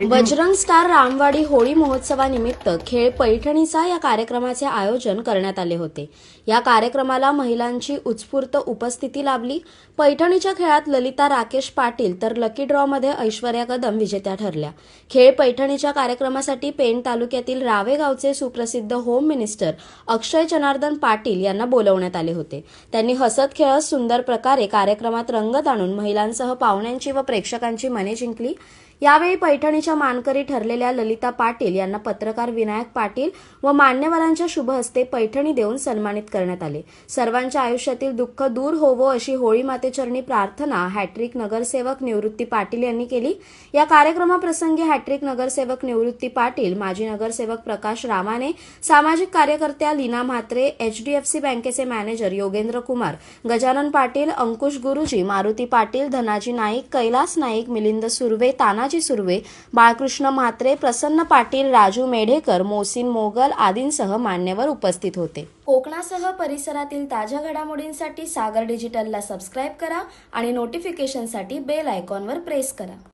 Bajrang star Ramwadi Holi महोत्सवानिमित्त खेळ पैठणीचा या कार्यक्रमाचे आयोजन करण्यात आले होते. या कार्यक्रमाला महिलांची उत्स्फूर्त उपस्थिती लाभली. पैठणीच्या खेळात ललिता राकेश पाटील तर लकी ड्रॉमध्ये ऐश्वर्या कदम विजेत्या ठरल्या. खेळ पैठणीच्या कार्यक्रमासाठी पेण तालुक्यातील रावेगावचे सुप्रसिद्ध होम मिनिस्टर अक्षय जनार्दन पाटील यांना बोलवण्यात आले होते. त्यांनी हसत खेळत सुंदर प्रकारे कार्यक्रमात रंगत आणून महिलांसह पाहुण्यांची व प्रेक्षकांची मने जिंकली. यावेळी पैठणीच्या मानकरी ठरलेल्या ललिता पाटील यांना पत्रकार विनायक पाटील व मान्यवरांच्या शुभ हस्ते पैठणी देऊन सन्मानित करण्यात आले. सर्वांच्या आयुष्यातील दुःख दूर होवो अशी होळी मातेचरणी प्रार्थना हॅट्रिक नगरसेवक निवृत्ती पाटील यांनी केली. या कार्यक्रमाप्रसंगी हॅट्रिक नगरसेवक निवृत्ती पाटील माजी नगरसेवक प्रकाश रामाने सामाजिक कार्यकर्त्या लीना म्हात्रे एचडीएफसी बँकेचे मॅनेजर योगेंद्र कुमार गजानन पाटील अंकुश गुरुजी मारुती पाटील धनाजी नाईक कैलास नाईक मिलिंद सुर्वे तानाजी सुर्वे बाळकृष्ण म्हात्रे प्रसन्न पाटील राजू मेढेकर मोसिन मोगल आदींसह मान्यवर उपस्थित होते. कोकणासह परिसरातील ताज्या घडामोडींसाठी सागर डिजिटलला सबस्क्राईब करा आणि नोटिफिकेशनसाठी बेल आयकॉनवर प्रेस करा.